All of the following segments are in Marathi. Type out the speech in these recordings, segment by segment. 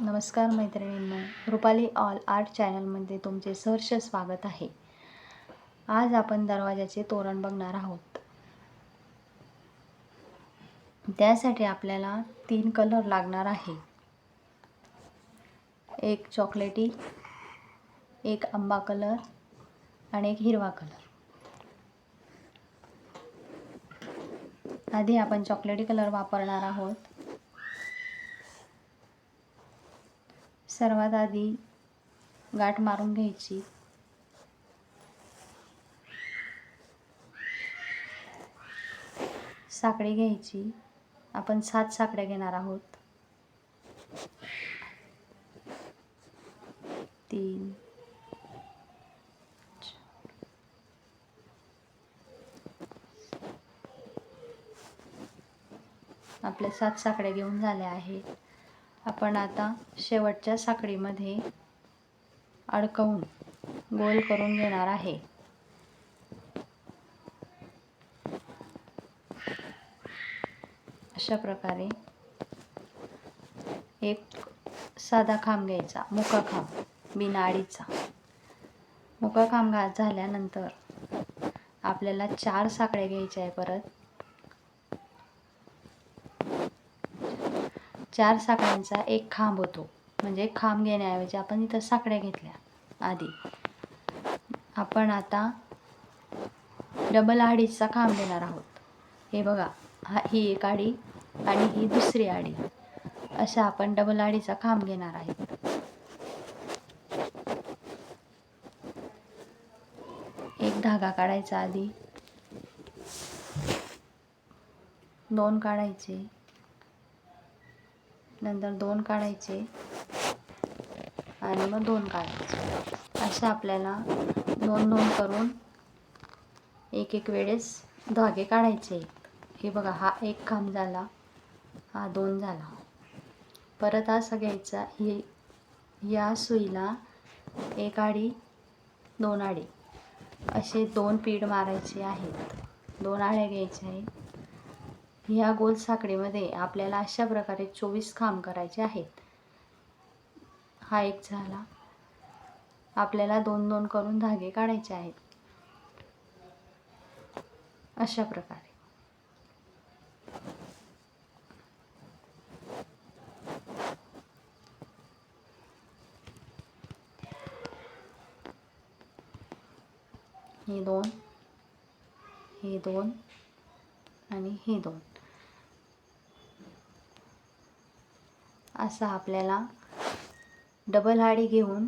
नमस्कार मैत्रिणींनो रुपाली ऑल आर्ट चॅनलमध्ये तुमचे सहर्ष स्वागत आहे. आज आपण दरवाजाचे तोरण बघणार आहोत. त्यासाठी आपल्याला तीन कलर लागणार आहे. एक चॉकलेटी एक आंबा कलर आणि एक हिरवा कलर. आधी आपण चॉकलेटी कलर वापरणार आहोत. सर्वात आधी गाठ मारून घ्यायची. साखळी घ्यायची. आपण सात साखळ्या घेणार आहोत. तीन आपल्या सात साखळ्या घेऊन झाल्या आहेत. आपण आता शेवटच्या साखळीमध्ये अडकवून गोल करून घेणार आहे. अशा प्रकारे एक साधा खांब घ्यायचा मुका खांब बिनाडीचा. मुका खांब घात झाल्यानंतर आपल्याला चार साखळ्या घ्यायच्या आहे परत. चार साखळ्यांचा एक खांब होतो. म्हणजे खांब घेण्याऐवजी आपण इथं साखळ्या घेतल्या आधी. आपण आता डबल आडीचा खांब घेणार आहोत. हे बघा हा ही एक आडी आणि ही दुसरी आडी. अशा आपण डबल आडीचा खांब घेणार आहे. एक धागा काढायचा आधी. दोन काढायचे. नंतर दोन काढायचे आणि मग दोन काढायचे. अशा आपल्याला दोन दोन करून एक एक वेळेस धागे काढायचे. हे बघा हा एक खांब झाला हा दोन झाला. परत असं घ्यायचा हे या सुईला एक आडी दोन आडी. असे दोन पीठ मारायचे आहेत. दोन आड्या घ्यायच्या आहेत. ह्या गोल साखळीमध्ये आपल्याला अशा प्रकारे चोवीस खांब करायचे आहेत. हा एक झाला. आपल्याला दोन दोन करून धागे काढायचे आहेत. अशा प्रकारे. हे दोन हे दोन आणि हे दोन. असा आपल्याला डबल हाडी घेऊन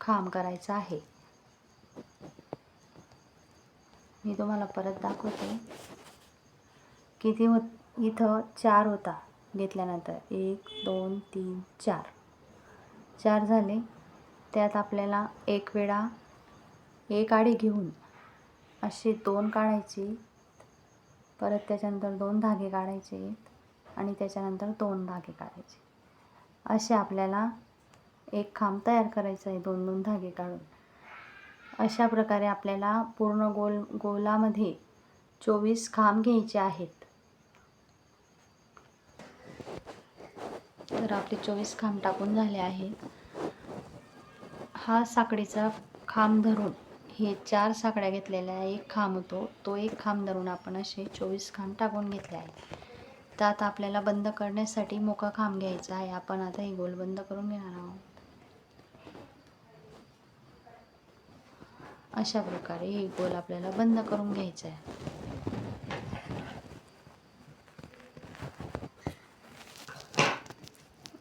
खांब करायचा आहे. मी तुम्हाला परत दाखवते. किती होत इथं चार होता घेतल्यानंतर. एक दोन तीन चार. चार झाले. त्यात आपल्याला एक वेळा एक आडी घेऊन असे दोन काढायचे. परत त्याच्यानंतर दोन धागे काढायचे. आणि त्याच्यानंतर दोन धागे काढायचे. असे आपल्याला एक खांब तयार करायचं आहे दोन दोन धागे काढून. अशा प्रकारे आपल्याला पूर्ण गोल गोलामध्ये चोवीस खांब घ्यायचे आहेत. तर आपले चोवीस खांब टाकून झाले आहेत. हा साखळीचा खांब धरून हे चार साकड्या घेतलेल्या एक खांब होतो तो एक खांब धरून आपण असे चोवीस खांब टाकून घेतले तर आता आपल्याला बंद करण्यासाठी मोका खांब घ्यायचा आहे. आपण आता ही गोल बंद करून घेणार आहोत. अशा प्रकारे ही गोल आपल्याला बंद करून घ्यायचा आहे.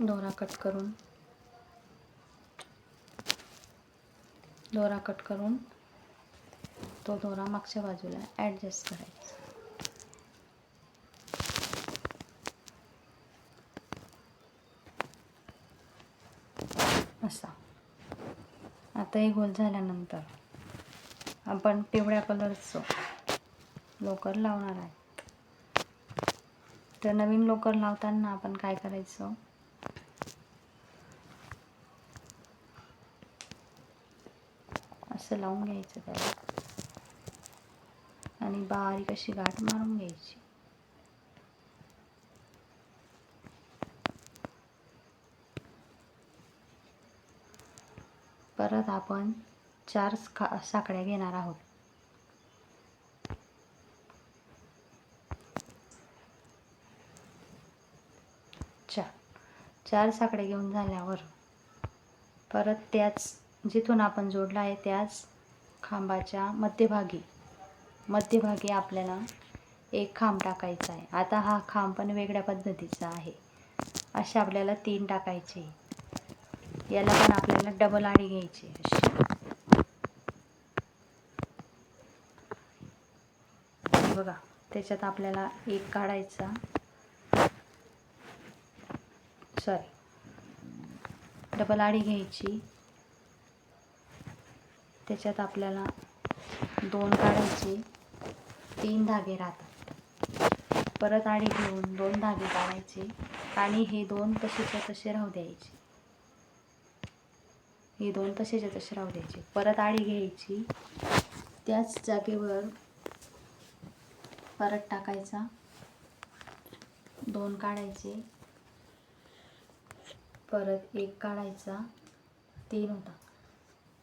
दोरा कट करून दोरा कट करून तो दोरा मागच्या बाजूला ॲडजस्ट करायचा. असा. आता हे गोल झाल्यानंतर आपण पिवळ्या कलरचं लोकर लावणार आहे. तर नवीन लोकर लावताना आपण काय करायचं? असं लावून घ्यायचं त्याला. आणि बारीक अशी गाठ मारून घ्यायची. परत आपण चार खा साकड्या घेणार आहोत. चार. चार साकड्या घेऊन झाल्यावर परत त्याच जिथून आपण जोडला आहे त्याच खांबाच्या मध्यभागी मध्यभागी आपल्याला एक खांब टाकायचा आहे. आता हा खांब पण वेगळ्या पद्धतीचा आहे. असे आपल्याला तीन टाकायचे याला पण आपल्याला डबल आडी घ्यायची अशी बघा त्याच्यात आपल्याला एक काढायचा. सॉरी डबल आडी घ्यायची. त्याच्यात आपल्याला दोन काढायचे. तीन धागे राहतात. परत आडी घेऊन दोन धागे काढायचे आणि हे दोन तसेच्या तसे राहू द्यायचे. हे दोन तसेच्या तसे राहू द्यायचे. परत आळी घ्यायची. त्याच जागेवर परत टाकायचा. दोन काढायचे. परत एक काढायचा. तीन होता.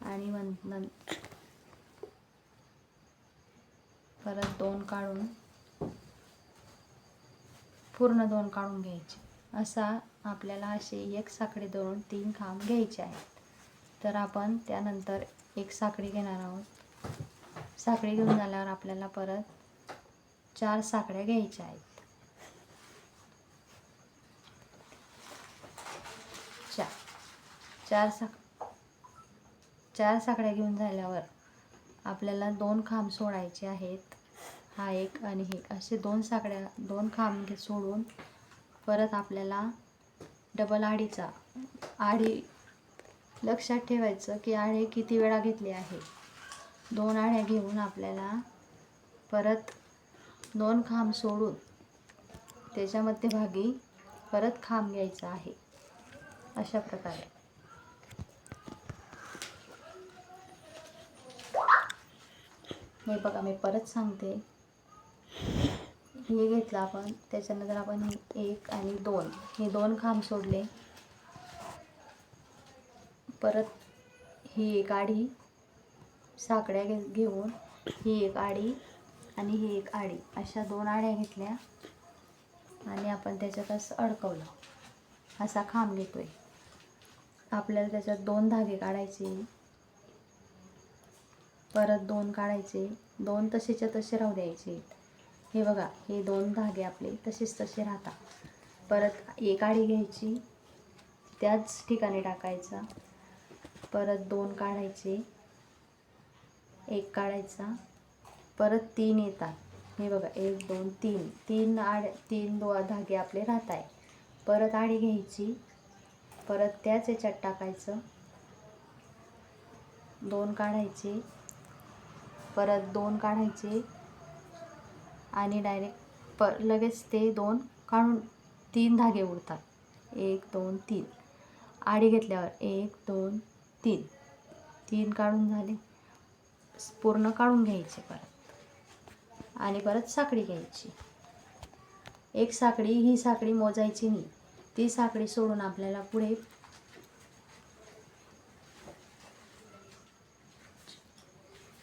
आणि वन नं परत दोन काढून पूर्ण दोन काढून घ्यायचे. असा आपल्याला असे एक साखळी धरून तीन खांब घ्यायचे आहे तर आपण त्यानंतर एक साखळी घेणार आहोत. साखळी घेऊन झाल्यावर आपल्याला परत चार साखळ्या घ्यायच्या आहेत. चार. चार साक चार साखळ्या घेऊन झाल्यावर आपल्याला दोन खांब सोडायचे आहेत. हा एक आणि हे. असे दोन साखळ्या दोन खांब घे सोडून परत आपल्याला डबल आडीचा आडी लक्षात ठेवायचं की आळे किती वेळा घेतले आहे. दोन आळ्या घेऊन आपल्याला परत दोन खांब सोडून त्याच्या मध्यभागी परत खांब घ्यायचा आहे. अशा प्रकारे. हे बघा मी परत सांगते. हे घेतलं आपण त्याच्यानंतर आपण एक आणि दोन हे दोन खांब सोडले. परत ही एक आडी साकड्या घे घेऊन ही एक आडी आणि ही एक आडी. अशा दोन आड्या घेतल्या आणि आपण त्याच्यात असं अडकवलं. असा खांब घेतो आहे आपल्याला त्याच्यात दोन धागे काढायचे. परत दोन काढायचे. दोन तसेच्या तसे राहू द्यायचे. हे बघा हे दोन धागे आपले तसेच तसे राहतात. परत एक आडी घ्यायची. त्याच ठिकाणी टाकायचा. परत दोन काढायचे. एक काढायचा. परत तीन येतात. हे बघा एक दोन तीन. तीन आड तीन दो धागे आपले राहत आहे. परत आडी घ्यायची. परत त्याच याच्यात टाकायचं. दोन काढायचे. परत दोन काढायचे. आणि डायरेक्ट प लगेच ते दोन काढून तीन धागे उडतात. एक दोन तीन. आडी घेतल्यावर एक दोन तीन. तीन काढून झाले. पूर्ण काढून घ्यायचे परत. आणि परत साखळी घ्यायची. एक साखळी ही साखळी मोजायची नाही. ती साखळी सोडून आपल्याला पुढे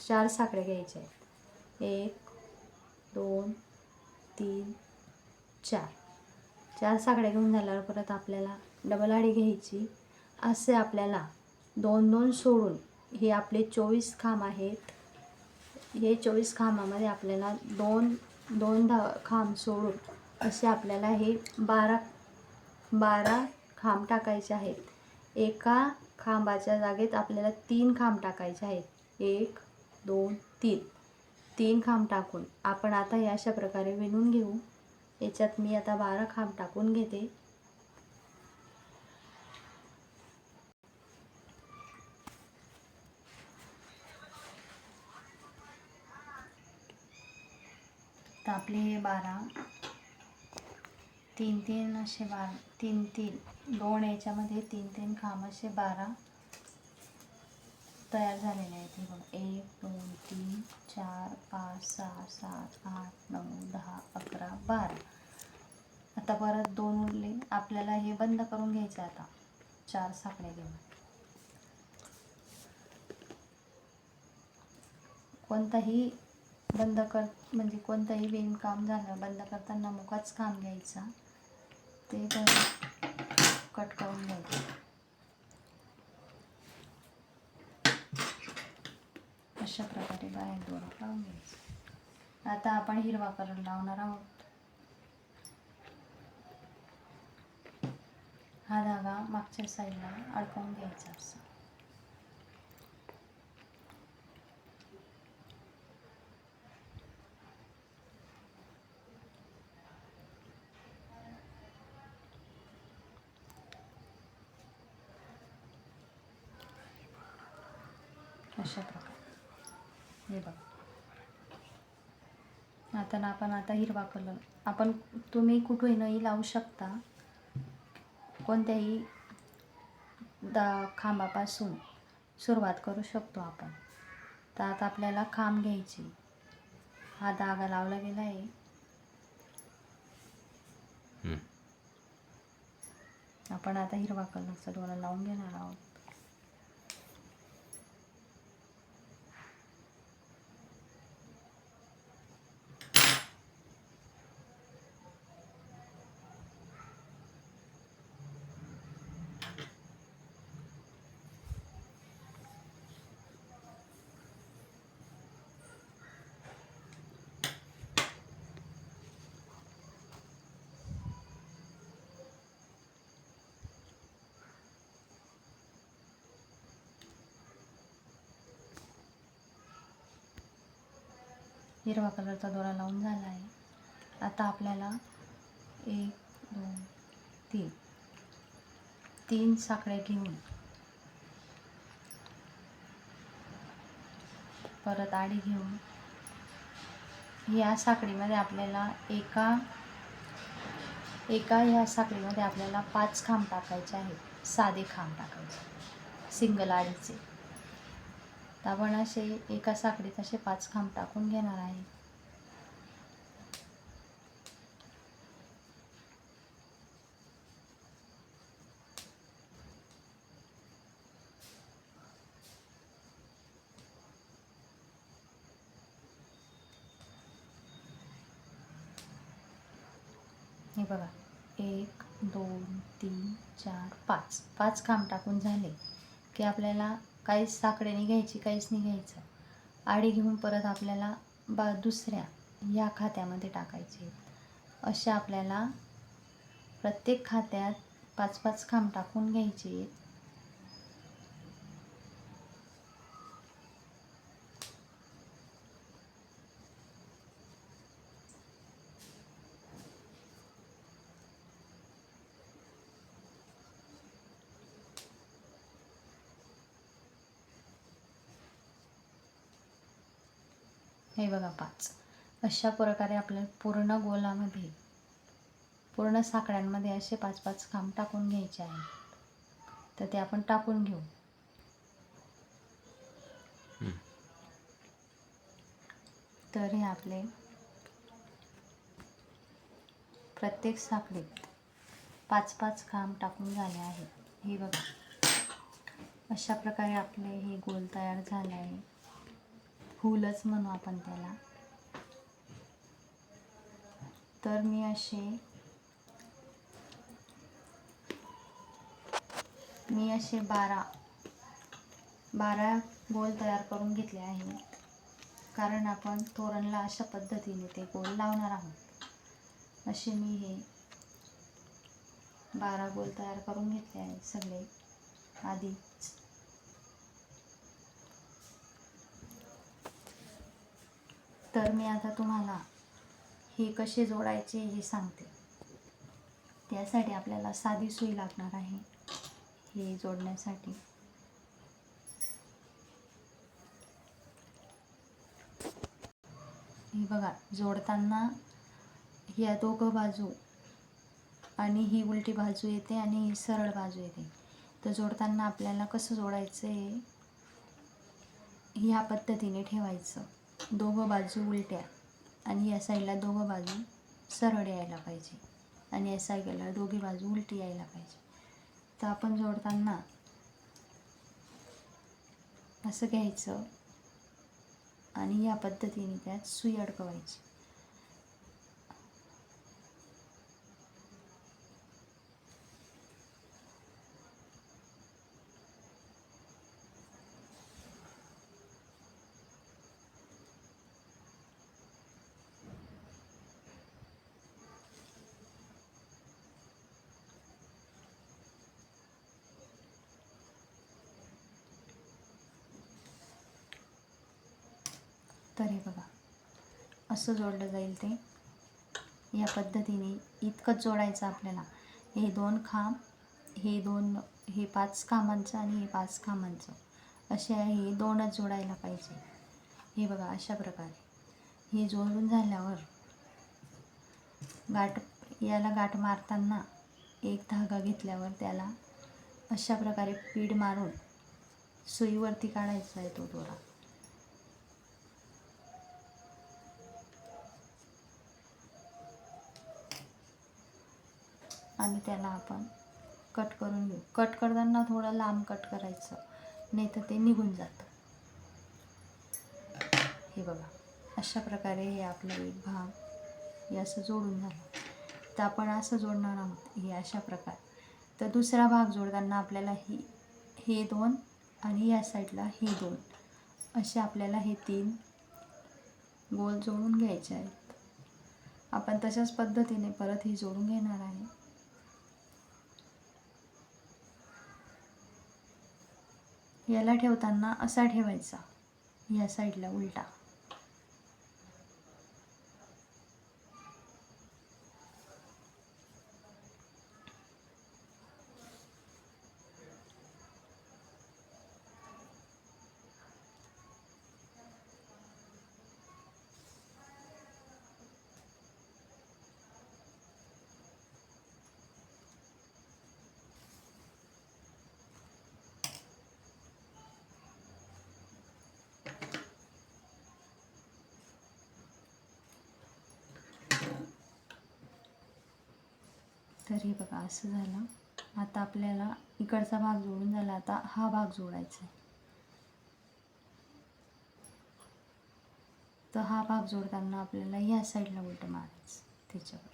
चार साखळ्या घ्यायच्या आहेत. एक दोन तीन चार. चार साखळ्या घेऊन झाल्यावर परत आपल्याला डबल आडी घ्यायची. असे आपल्याला दोन दोन सोडून हे आपले चोवीस खांब आहेत. हे चोवीस खांबामध्ये आपल्याला दोन दोन धा खांब सोडून असे आपल्याला हे बारा बारा खांब टाकायचे आहेत. एका खांबाच्या जागेत आपल्याला तीन खांब टाकायचे आहेत. एक दोन तीन. तीन खांब टाकून आपण आता हे अशा प्रकारे विणून घेऊ. याच्यात मी आता बारा खांब टाकून घेते. तर आपले हे बारा. तीन तीन असे बारा. तीन तीन. दोन याच्यामध्ये तीन तीन खांब असे बारा तयार झालेले आहेत हे बघा. एक दोन तीन चार पाच सहा सात आठ नऊ दहा अकरा बारा. आता परत दोन उरले. आपल्याला हे बंद करून घ्यायचं आता. चार साखळ्या घेऊन. कोणताही बंद कर म्हणजे कोणतंही विणकाम झालं बंद करताना मुखाच काम घ्यायचा. ते कट करून घ्यायचं अशा प्रकारे बाहेर दोरा लावून घ्यायचं. आता आपण हिरवा कलर लावणार आहोत. हा धागा मागच्या साईडला अडकवून घ्यायचा असं अशा प्रकारे हे बघा आता ना आपण आता हिरवा कलर. आपण तुम्ही कुठेही लावू शकता कोणत्याही दा खांबापासून सुरुवात करू शकतो आपण. तर आता आपल्याला खांब घ्यायची. हा धागा लावला गेला आहे. आपण आता हिरवा कलरचा डोळा लावून घेणार आहोत. हिरवा कलरचा दोरा लावून झाला आहे. आता आपल्याला एक दोन तीन. तीन साखळ्या घेऊन परत आडी घेऊन या साखळीमध्ये आपल्याला एका एका ह्या साखळीमध्ये आपल्याला पाच खांब टाकायचे आहेत. साधे खांब टाकायचे. सिंगल आडीचे. आता आपण असे एका साखळीत असे पाच खांब टाकून घेणार आहे. हे बघा एक दोन तीन चार पाच. पाच खांब टाकून झाले की आपल्याला काहीच साखळेने घ्यायची काहीच नाही घ्यायचं. आडी घेऊन परत आपल्याला बा दुसऱ्या ह्या खात्यामध्ये टाकायचे. अशा आपल्याला प्रत्येक खात्यात पाच पाच खांब टाकून घ्यायचे. हे बघा पाच. अशा प्रकारे आपल्याला पूर्ण गोलामध्ये पूर्ण साकड्यांमध्ये असे पाच पाच खांब टाकून घ्यायचे आहेत. तर ते आपण टाकून घेऊ. तर हे आपले प्रत्येक साखळीत पाच पाच खांब टाकून झाले आहेत. हे बघा. अशा प्रकारे आपले हे गोल तयार झाले आहे. फूलच म्हणू आपण त्याला. तर मी असे मी असे बारा बारा गोल तयार करून घेतले आहे. कारण आपण तोरणला अशा पद्धतीने ते गोल लावणार आहोत. असे मी हे बारा गोल तयार करून घेतले आहेत सगळे. आधीच. तर मी आता तुम्हाला हे कसे जोडायचे हे सांगते. त्यासाठी आपल्याला साधी सुई लागणार आहे हे जोडण्यासाठी. हे बघा जोडताना ह्या दोघं बाजू आणि ही उलटी बाजू येते आणि ही सरळ बाजू येते. तर जोडताना आपल्याला कसं जोडायचं आहे ह्या पद्धतीने ठेवायचं. दोघं बाजू उलट्या आणि या साईडला दोघं बाजू सरळ यायला पाहिजे आणि या साईडला दोघी बाजू उलटी यायला पाहिजे. तर आपण जोडताना असं घ्यायचं आणि या पद्धतीने त्यात सुई अडकवायची. तर हे बघा असं जोडलं जाईल ते. या पद्धतीने इतकंच जोडायचं आपल्याला. हे दोन खांब हे दोन हे पाच खांबांचं आणि हे पाच खांबांचं. असे आहे हे दोनच जोडायला पाहिजे. हे बघा अशा प्रकारे. हे जोडून झाल्यावर गाठ याला गाठ मारताना एक धागा घेतल्यावर त्याला अशा प्रकारे पीड मारून सुईवरती काढायचा आहे तो दोरा. आणि त्याला आपण कट करून घेऊ. कट करताना थोडं लांब कट करायचं. नाही तर ते निघून जातं. हे बघा. अशा प्रकारे हे आपलं एक भाग हे असं जोडून झालं. तर आपण असं जोडणार आहोत. हे अशा प्रकार. तर दुसरा भाग जोडताना आपल्याला ही हे दोन आणि या साईडला हे दोन. असे आपल्याला हे तीन गोल जोडून घ्यायचे आहेत. आपण तशाच पद्धतीने परत हे जोडून घेणार आहे. याला ठेवताना असा ठेवायचा या साईडला उलटा. तर हे बघा असं झालं. आता आपल्याला इकडचा भाग जोडून झाला आता हा भाग जोडायचा आहे. तर हा भाग जोडताना आपल्याला या साईडला उलट मारायचं त्याच्यावर.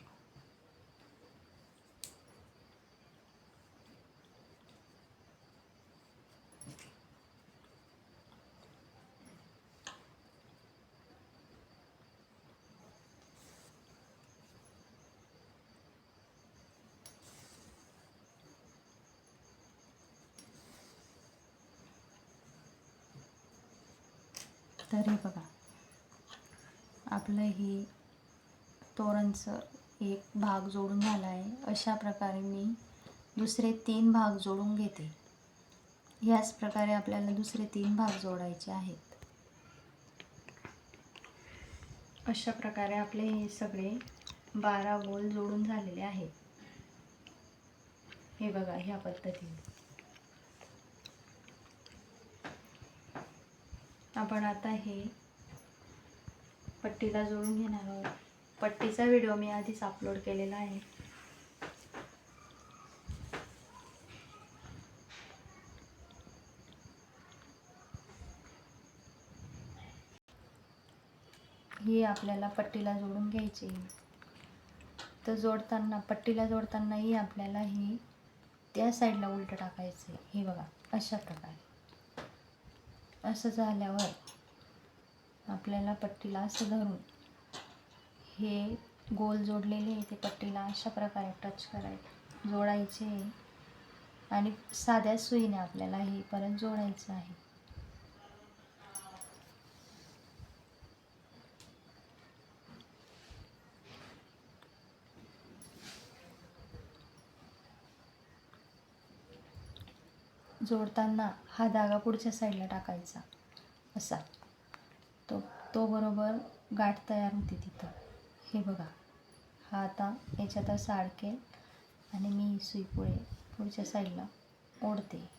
तर हे बघा आपलं हे तोरणचं एक भाग जोडून झाला आहे अशा प्रकारे मी दुसरे तीन भाग जोडून घेते. याच प्रकारे आपल्याला दुसरे तीन भाग जोडायचे आहेत. अशा प्रकारे आपले हे सगळे बारा गोल जोडून झालेले आहेत. हे बघा ह्या पद्धतीने. आपण आता हे पट्टीला जोडून घेणार आहोत. पट्टीचा व्हिडिओ मी आधीच अपलोड केलेला आहे. ही आपल्याला पट्टीला जोडून घ्यायची. तर जोडताना पट्टीला जोडतानाही आपल्याला ही त्या साईडला उलट टाकायचं आहे हे बघा अशा प्रकारे. असं झाल्यावर आपल्याला पट्टीला असं धरून हे गोल जोडलेले आहे ते पट्टीला अशा प्रकारे टच करायचे जोडायचे आणि साध्या सुईने आपल्याला हे परत जोडायचं आहे. जोडताना हा धागा पुढच्या साईडला टाकायचा असा. तो तो बरोबर गाठ तयार होते तिथं. हे बघा. हा आता याच्यात असं अडकेल आणि मी सुईपुळे सुई पुढे पुढच्या साईडला ओढते.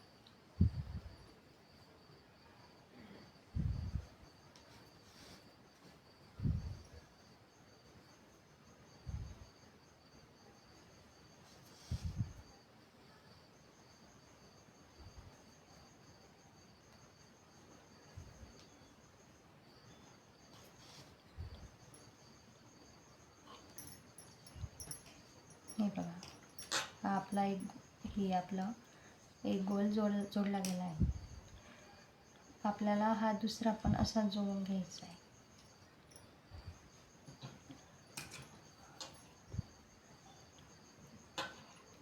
एक हे आपला एक गोल जोड जोडला गेला आहे. आपल्याला हा दुसरा पण असा जोडून घ्यायचा आहे.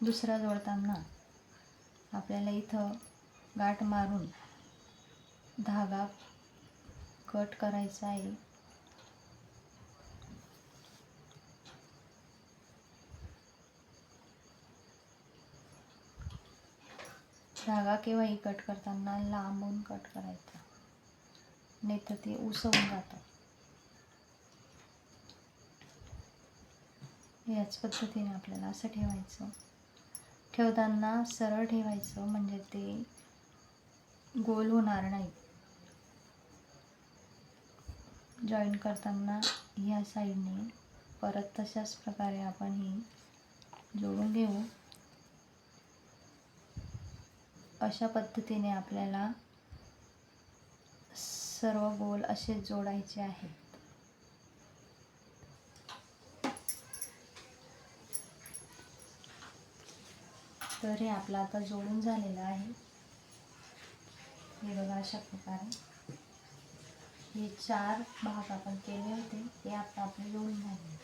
दुसरा जोडताना आपल्याला इथं गाठ मारून धागा कट करायचा आहे. धागा केव्हाही कट करताना लांबून कट करायचा. नाही तर ते उसवून जातं. याच पद्धतीने आपल्याला असं ठेवायचं. ठेवताना सरळ ठेवायचं म्हणजे ते गोल होणार नाही. जॉईन करताना ह्या साईडने परत तशाच प्रकारे आपण ही जोडून घेऊ. अशा पद्धतीने आपल्याला सर्व गोल असे जोडायचे आहेत. तर हे आपलं आता जोडून झालेलं आहे. हे बघा अशा प्रकारे. हे चार भाग आपण केले होते ते आता आपले जोडून झाले.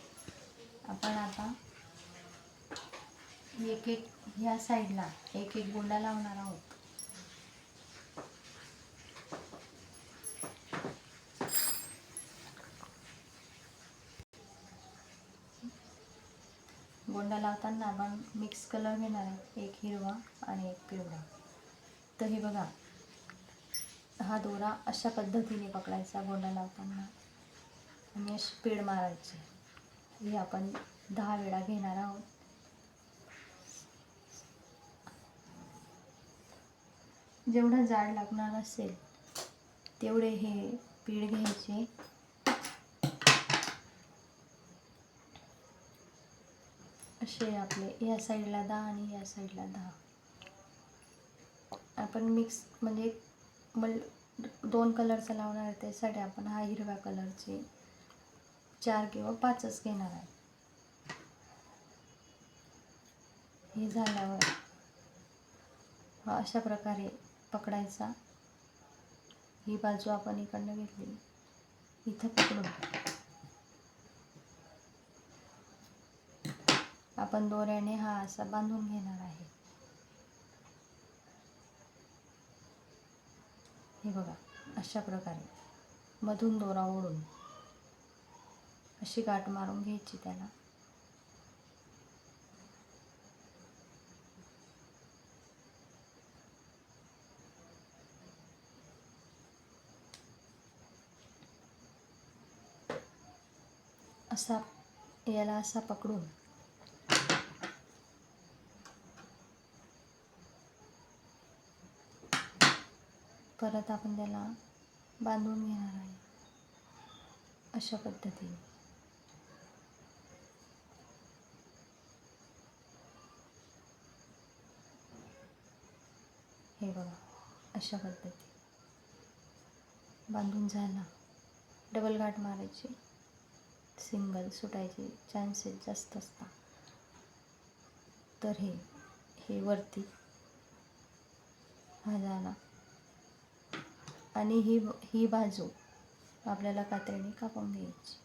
आपण आता एक एक ह्या साईडला एक एक गोंडा लावणार आहोत. गोंडा आपण मिक्स कलर घेणार आहे. एक हिरवा आणि एक पिवळा. तर हे बघा हा दोरा अशा पद्धतीने पकडायचा गोंडा लावताना. आणि पेड मारायची. हे आपण दहा वेळा घेणार आहोत. जेवढं जाड लागणार असेल तेवढे हे पीड घ्यायचे. असे आपले या साईडला दहा आणि या साईडला दहा. आपण मिक्स म्हणजे मल दोन कलरचा लावणार आहे त्यासाठी आपण हा हिरव्या कलरचे चार किंवा पाचच घेणार आहे. हे झाल्यावर हा अशा प्रकारे पकडायचा. ही बाजू आपण इकडनं घेतली. इथं पकडून आपण दोऱ्याने हा असा बांधून घेणार आहे. हे बघा अशा प्रकारे मधून दोरा ओढून अशी गाठ मारून घ्यायची त्याला. असा याला असा पकडून परत आपण त्याला बांधून घेणार आहे. अशा पद्धतीने. हे बघा अशा पद्धती बांधून झाला. डबल गाठ मारायची. सिंगल सुटायचे. चान्सेस जास्त असतात. तर हे हे वरती. हा झाला. आणि ही ही बाजू आपल्याला कात्रीने कापून घ्यायची.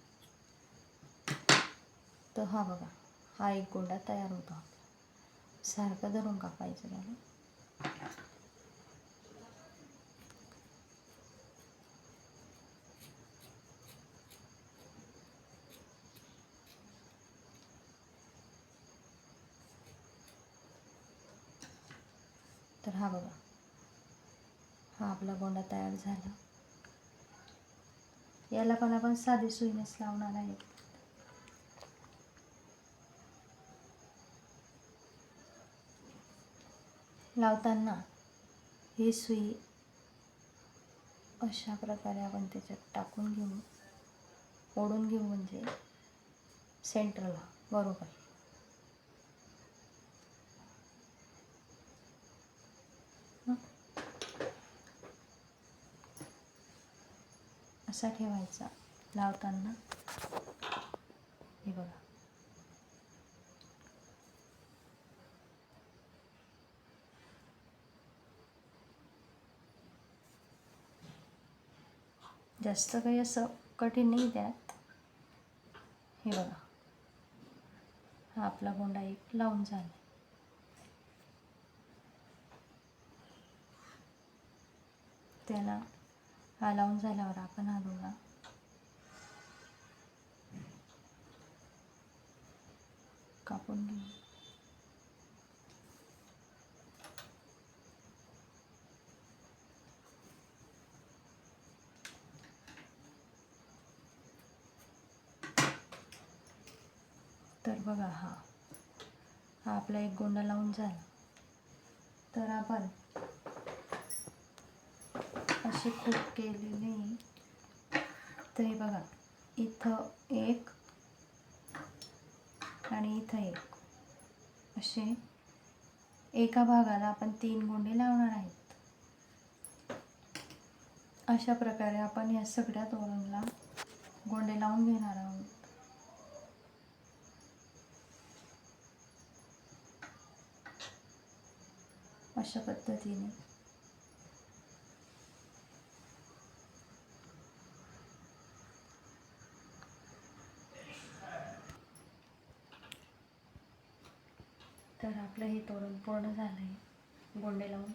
तर हा बघा हा एक गोंडा तयार होतो आपला. सारखं धरून कापायचं त्याला तर हा बघा हा आपला गोंडा तयार झालं. याला पण आपण साधी सुईनेच लावणार आहे. लावताना ही सुई अशा प्रकारे आपण त्याच्यात टाकून घेऊ. ओढून घेऊ म्हणजे सेंटरला बरोबर. कच्चा ठेवायचा लावताना? हे बघा. जास्त काही असं कठीण नाही त्यात. हे बघा. हा आपला गोंडा एक लावून झाला. त्याला हा लावून झाल्यावर आपण हा दोघा कापून घेऊ. तर बघा हा. हा आपला एक गोंडा लावून झाला. तर आपण असे खूप केलेले. तर हे बघा इथं एक आणि इथं एक. असे एका भागाला आपण तीन गोंडे लावणार आहेत. अशा प्रकारे आपण या सगळ्या तोरणला गोंडे लावून घेणार आहोत. अशा पद्धतीने. तर आपलं हे तोरण पूर्ण झालं आहे गोंडे लावून.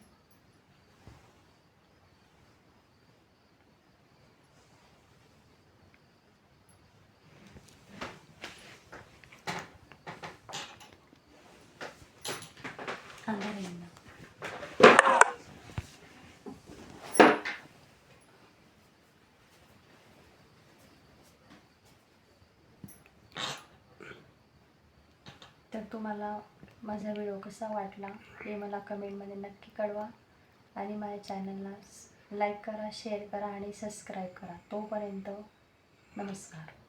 तर तुम्हाला माझा व्हिडिओ कसा वाटला हे मला कमेंटमध्ये नक्की कळवा. आणि माझ्या चॅनलला लाईक करा शेअर करा आणि सबस्क्राईब करा. तोपर्यंत नमस्कार.